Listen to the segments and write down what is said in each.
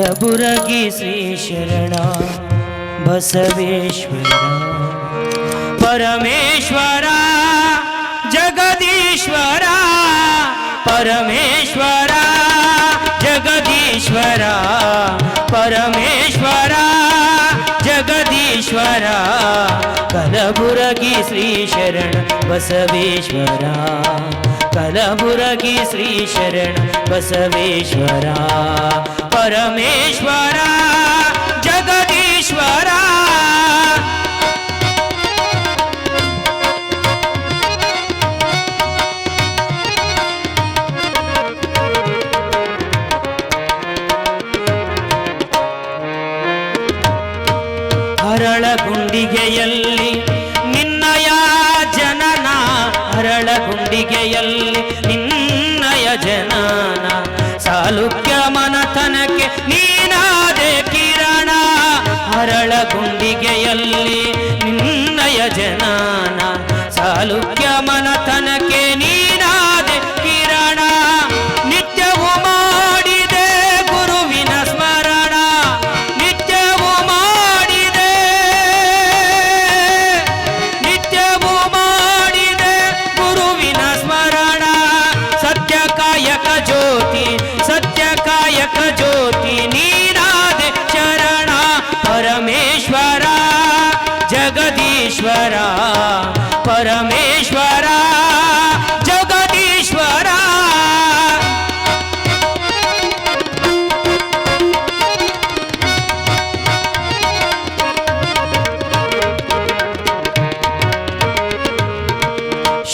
जगुरगि श्रीशरणा बसवेश्वरा। परमेश्वरा जगदीश्वरा। परमेश्वरा जगदीश्वरा। परमेश्वरा जगदीश्वरा। ಕಲಬುರಗಿ ಶ್ರೀ ಶರಣ ಬಸವೇಶ್ವರ ಕಲಬುರಗಿ ಶ್ರೀ ಶರಣ ಬಸವೇಶ್ವರ ಪರಮೇಶ್ವರ ಜಗದೀಶ್ವರ ಹರಳಗುಂಡಿಗೆಯಲ್ಲಿ ನಿನ್ನಯ ಹರಳಗುಂಡಿಗೆಯಲ್ಲಿ ನಿನ್ನಯ ಜನಾನ ಸಾಲುಕ್ಯ ಮನತನಕ್ಕೆ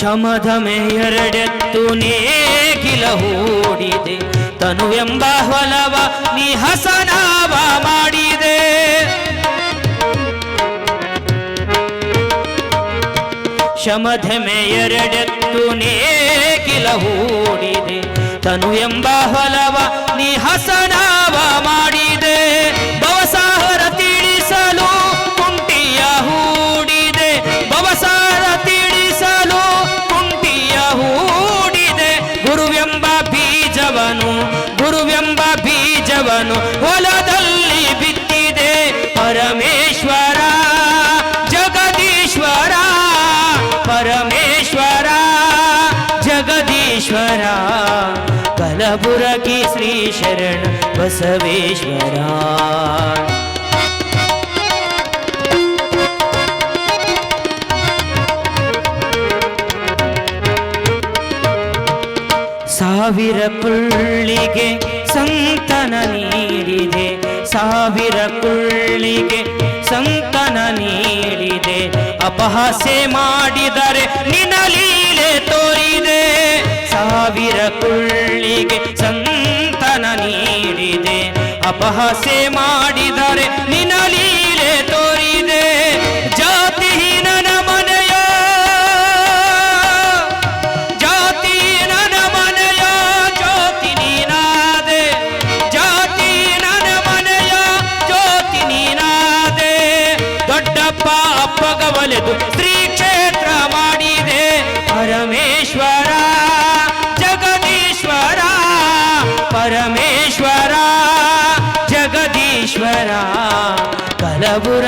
ಶಮಧಮೆ ಎರಡೆತ್ತು ನೇಗಿಲ ಹೂಡಿದೆ. ಎಂಬ ಹೊಲವ ನೀ ಹಸನಾವ ಮಾಡಿದೆ. ಶಮಧ ಎರಡೆತ್ತು ನೇಗಿಲ ಹೂಡಿದೆ. ತನು ಎಂಬ ಹೊಲವ ನೀ ಹಸನಾವ ಮಾಡಿದೆ. ಕಲಬುರಗಿ ಶ್ರೀ ಶರಣ ಬಸವೇಶ್ವರ ಸಾವಿರ ಪುಳ್ಳಿಗೆ ಸಂತನ ನೀಡಿದೆ, ಸಾವಿರ ಪುಳ್ಳಿಗೆ ಸಂತನ ನೀಡಿದೆ, ಅಪಹಾಸ್ಯ ಮಾಡಿದರೆ ತೋರಿದೆ ಸಾವಿರ ಕುಳ್ಳಿಗೆ ಸಂತನ ನೀಡಿದೆ. ಅಪಹಾಸೆ ಮಾಡಿದರೆ ನಿನ್ನ ಲೀಲೆ ತೋರಿದೆ. ಜಾತಿಹೀನನ ಮನೆಯ ಜಾತಿ ನನ ಮನೆಯ ಜ್ಯೋತಿ ನೀನಾದೆ. ಜಾತಿ ನನ ಮನೆಯ ಜ್ಯೋತಿ ನೀನಾದೆ. ದೊಡ್ಡಪ್ಪ ಅಪ್ಪಗವಲೆದು ಶ್ರೀ ಕ್ಷೇತ್ರ ಮಾಡಿದೆ. ಪರಮೇಶ್ವರ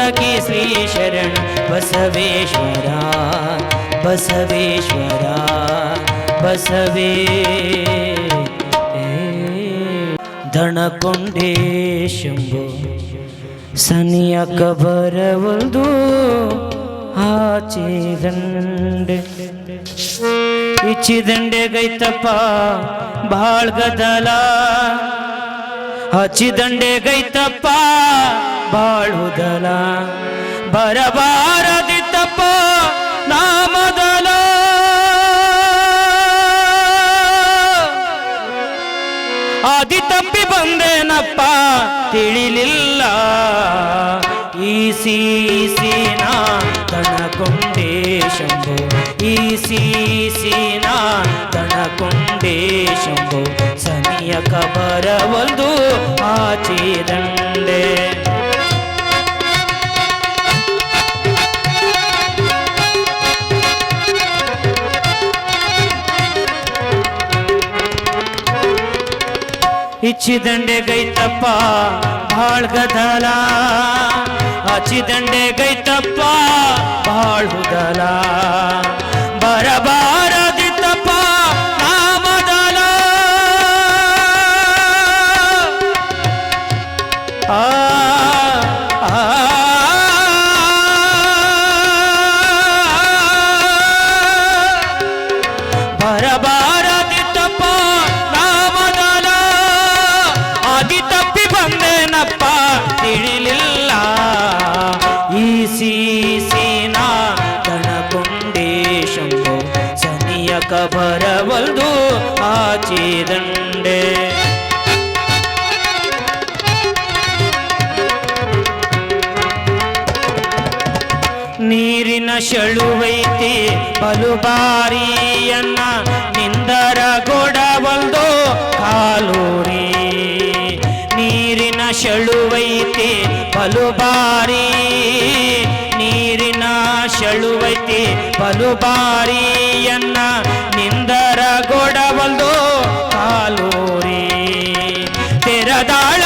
ಕಲಬುರಗಿ ಶ್ರೀ ಶರಣ ಬಸವೇಶ್ವರ ಬಸವೇಶ್ವರ, ಬಸವೇ. ದಣಕೊಂಡೇ ಶಂಭು, ಸನಿಯ ಕಬರವಲ್ದು ಆಚಿದಂಡೆ. ಇಚ್ಚಿದಂಡೆ ಗೈತಪ್ಪ ಬಾಳ್ ಗದಲ ಹಚ್ಚಿದಂಡೆ ಗೈತಪ್ಪ ಬಾಳುದಲ. ಬರಬಾರದಿತ್ತಪ್ಪ ನಾಮದಲ. ಆದಿ ತಪ್ಪಿ ಬಂದೇನಪ್ಪ ತಿಳಿಲಿಲ್ಲ. ಈ ಸೀಸಿನ ತಣಕೊಂಡೇ ಶಂಭು. ಈ ಸೀಸಿನ ತಣಕೊಂಡೇ ಶಂಭು. ಸನಿಯ ಒಂದು ಆಚಿದಂಡೆ ಇಚ್ಚಿದಂಡೆ ಗೈತಪ್ಪ ಬಾಳ್ ಗದಲ. ಹಚ್ಚಿದಂಡೆ ಗೈತಪ್ಪ ಬಾಳ್ ಹುದಲ. ಬರಬಾರದಿತ್ತಪ್ಪ ನಾ ಮೊದಲ. ಆ ಆ, ಸೀಸಿನ ತಣಕೊಂಡೆ ಶಂಭು ಸನಿಯಕ ಬರವಲ್ದು ಆಚಿದಂಡೆ ನೀರಿನ ಶಳುವೈತಿ ಬಲು ಬಾರಿಯನ್ನ ನಿಂದರ ಗೊಡವಲ್ದು ಕಾಲೂರಿ. ನೀರಿನ ಶಳುವೈತಿ ಬಲು ಬಾರಿ ನೀರಿನ ಶಳುವೈತಿ ಬಲು ಬಾರಿಯನ್ನ ನಿಂದರ ಗೋಡವಲ್ದು ಕಾಲೂರಿ ತೆರದಾಳ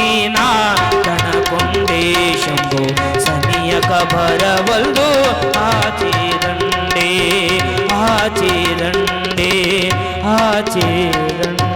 ಸೀಸಿನ ತಣಕೊಂಡೆ ಶಂಭು ಸನಿಯಕ ಬರವಲ್ದು ಆಚಿರಂಡೆ ಆಚಿರಂಡೆ ಆಚಿರಂಡೆ